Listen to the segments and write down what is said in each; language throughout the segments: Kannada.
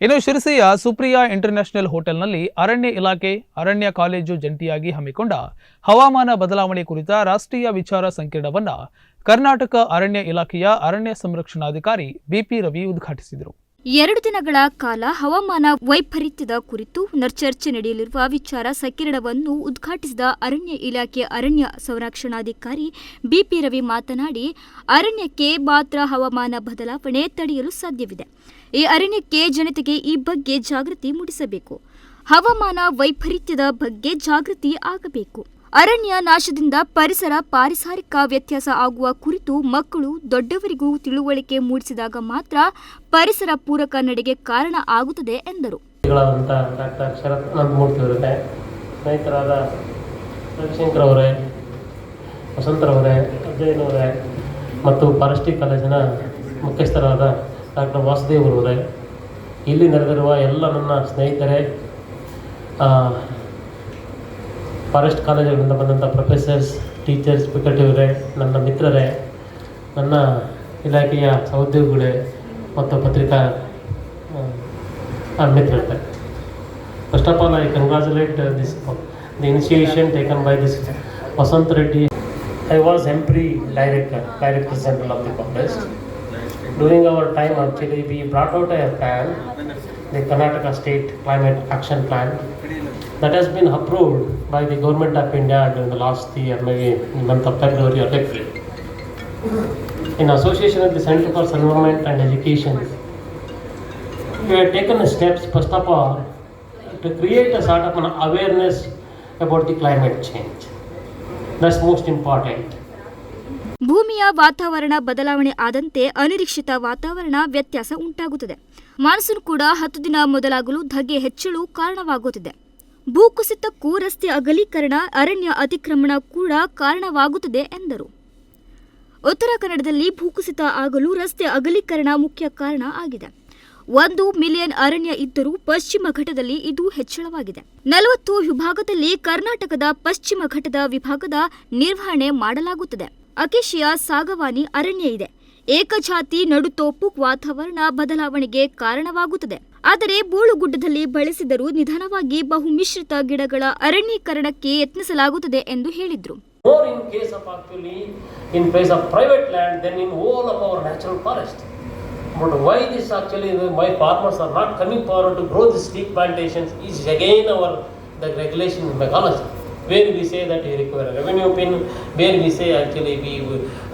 ಇನ್ನು ಶಿರಸಿಯ ಸುಪ್ರಿಯಾ ಇಂಟರ್ನ್ಯಾಷನಲ್ ಹೋಟೆಲ್ನಲ್ಲಿ ಅರಣ್ಯ ಇಲಾಖೆ, ಅರಣ್ಯ ಕಾಲೇಜು ಜಂಟಿಯಾಗಿ ಹಮ್ಮಿಕೊಂಡ ಹವಾಮಾನ ಬದಲಾವಣೆ ಕುರಿತ ರಾಷ್ಟ್ರೀಯ ವಿಚಾರ ಸಂಕಿರಣವನ್ನು ಕರ್ನಾಟಕ ಅರಣ್ಯ ಇಲಾಖೆಯ ಅರಣ್ಯ ಸಂರಕ್ಷಣಾಧಿಕಾರಿ ಬಿಪಿ ರವಿ ಉದ್ಘಾಟಿಸಿದರು. ಎರಡು ದಿನಗಳ ಕಾಲ ಹವಾಮಾನ ವೈಪರೀತ್ಯದ ಕುರಿತು ಚರ್ಚೆ ನಡೆಯಲಿರುವ ವಿಚಾರ ಸಂಕಿರಣವನ್ನು ಉದ್ಘಾಟಿಸಿದ ಅರಣ್ಯ ಇಲಾಖೆ ಅರಣ್ಯ ಸಂರಕ್ಷಣಾಧಿಕಾರಿ ಬಿಪಿ ರವಿ ಮಾತನಾಡಿ, ಅರಣ್ಯಕ್ಕೆ ಮಾತ್ರ ಹವಾಮಾನ ಬದಲಾವಣೆ ತಡೆಯಲು ಸಾಧ್ಯವಿದೆ. ಈ ಅರಣ್ಯಕ್ಕೆ ಜನತೆಗೆ ಈ ಬಗ್ಗೆ ಜಾಗೃತಿ ಮೂಡಿಸಬೇಕು. ಹವಾಮಾನ ವೈಪರೀತ್ಯದ ಬಗ್ಗೆ ಜಾಗೃತಿ ಆಗಬೇಕು. ಅರಣ್ಯ ನಾಶದಿಂದ ಪರಿಸರ ಪಾರಿಸಾರಿಕ ವ್ಯತ್ಯಾಸ ಆಗುವ ಕುರಿತು ಮಕ್ಕಳು ದೊಡ್ಡವರಿಗೂ ತಿಳುವಳಿಕೆ ಮೂಡಿಸಿದಾಗ ಮಾತ್ರ ಪರಿಸರ ಪೂರಕ ನಡೆಗೆ ಕಾರಣ ಆಗುತ್ತದೆ ಎಂದರು. ಸ್ನೇಹಿತರಾದ ರವಿಶಂಕರ್ ಅವರೇ ವಸಂತರವರೇ ಮತ್ತು ಫಾರೆಸ್ಟ್ರಿ ಕಾಲೇಜಿನ ಮುಖ್ಯಸ್ಥರಾದ ಡಾಕ್ಟರ್ ವಾಸುದೇವ್ ಇಲ್ಲಿ ನಡೆದಿರುವ ಎಲ್ಲ ನನ್ನ ಸ್ನೇಹಿತರೇ ಫಾರೆಸ್ಟ್ ಕಾಲೇಜಿನಿಂದ ಬಂದಂಥ ಪ್ರೊಫೆಸರ್ಸ್, ಟೀಚರ್ಸ್ ಬಿಕಟಿವರೇ ನನ್ನ ಮಿತ್ರರೇ, ನನ್ನ ಇಲಾಖೆಯ ಸಹೋದ್ಯೋಗಿಗಳೇ, ಮತ್ತು ಪತ್ರಿಕಾ ಮಿತ್ರ first of all I congratulate this the initiation taken by this Vasanth Reddy. I was ಎಂಪ್ರಿ director director general of the congress during our time actually we brought out a plan the Karnataka State Climate Action Plan, that has been approved by the government of India during the last year, maybe in the month of February or April. In association with the Center for Environment and Education, we have taken steps, first of all, to create a sort of an awareness about the climate change. That's most important. ಭೂಮಿಯ ವಾತಾವರಣ ಬದಲಾವಣೆ ಆದಂತೆ ಅನಿರೀಕ್ಷಿತ ವಾತಾವರಣ ವ್ಯತ್ಯಾಸ ಉಂಟಾಗುತ್ತದೆ ಮಾನ್ಸೂನ್ ಕೂಡ ಹತ್ತು ದಿನ ಮೊದಲಾಗಲು ಧಗೆ ಹೆಚ್ಚಳು ಕಾರಣವಾಗುತ್ತಿದೆ. ಭೂಕುಸಿತಕ್ಕೂ ರಸ್ತೆ ಅಗಲೀಕರಣ, ಅರಣ್ಯ ಅತಿಕ್ರಮಣ ಕೂಡ ಕಾರಣವಾಗುತ್ತದೆ ಎಂದರು. ಉತ್ತರ ಕನ್ನಡದಲ್ಲಿ ಭೂಕುಸಿತ ಆಗಲು ರಸ್ತೆ ಅಗಲೀಕರಣ ಮುಖ್ಯ ಕಾರಣ ಆಗಿದೆ. ಒಂದು ಮಿಲಿಯನ್ ಅರಣ್ಯ ಇದ್ದರೂ ಪಶ್ಚಿಮ ಘಟ್ಟದಲ್ಲಿ ಇದು ಹೆಚ್ಚಳವಾಗಿದೆ. ನಲವತ್ತು ವಿಭಾಗದಲ್ಲಿ ಕರ್ನಾಟಕದ ಪಶ್ಚಿಮ ಘಟ್ಟದ ವಿಭಾಗದ ನಿರ್ವಹಣೆ ಮಾಡಲಾಗುತ್ತದೆ. ಅಕೇಶಿಯಾ ಸಾಗವಾನಿ ಅರಣ್ಯ ಇದೆ. ಏಕಜಾತಿ ನಡುತೋಪು ವಾತಾವರಣ ಬದಲಾವಣೆಗೆ ಕಾರಣವಾಗುತ್ತದೆ ಆದರೆ ಬೋಳುಗುಡ್ಡದಲ್ಲಿ ಬಳಸಿದರೂ ನಿಧಾನವಾಗಿ ಬಹುಮಿಶ್ರಿತ ಗಿಡಗಳ ಅರಣ್ಯೀಕರಣಕ್ಕೆ ಯತ್ನಿಸಲಾಗುತ್ತದೆ ಎಂದು ಹೇಳಿದರು. But why this actually, why farmers are not coming forward to grow these steep plantations is again our, the regulation methodology. Where we say that we require a revenue pin, where we say actually we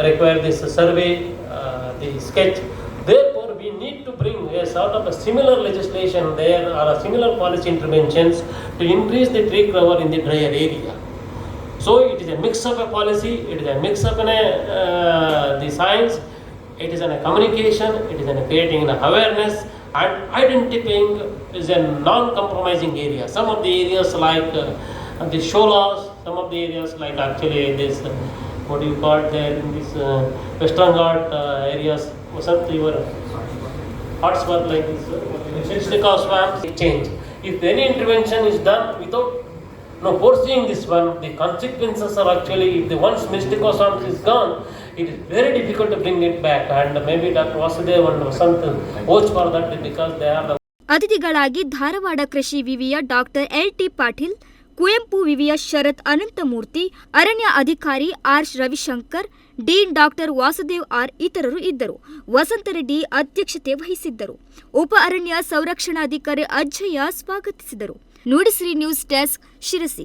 require this survey, uh, the sketch. Therefore, we need to bring a sort of a similar legislation there or a similar policy interventions to increase the tree cover in the drier area. So it is a mix of a policy, it is a mix of an, uh, the science, it is an a communication, it is an a creating an awareness and identifying is a non-compromising area. Some of the areas like uh, the sholas, some of the areas like actually this, uh, what do you call it there in this uh, Western Ghat uh, areas, some your hotspot like this, uh, Shishnika swamps, change. If any intervention is done without now, foreseeing this one, the consequences are actually, if the once mystical swamp is gone, it is very difficult to bring it back. And maybe Dr. Vasudev and Vasant watch for that because they are the ಅತಿಥಿಗಳಾಗಿ ಧಾರವಾಡ ಕೃಷಿ ವಿವಿಯ doctor L T Patil Kuvempu ವಿವಿಯ ಶರತ್ ಅನಂತಮೂರ್ತಿ, ಅರಣ್ಯ ಅಧಿಕಾರಿ R Ravishankar, dean doctor Vasudev R ಇತರರು ಇದ್ದರು. ವಸಂತರೆಡ್ಡಿ ಅಧ್ಯಕ್ಷತೆ ವಹಿಸಿದ್ದರು. ಉಪ ಅರಣ್ಯ ಸಂರಕ್ಷಣಾಧಿಕಾರಿ ಅಜ್ಜಯ್ಯ ಸ್ವಾಗತಿಸಿದರು. Nudisiri news desk Sirsi.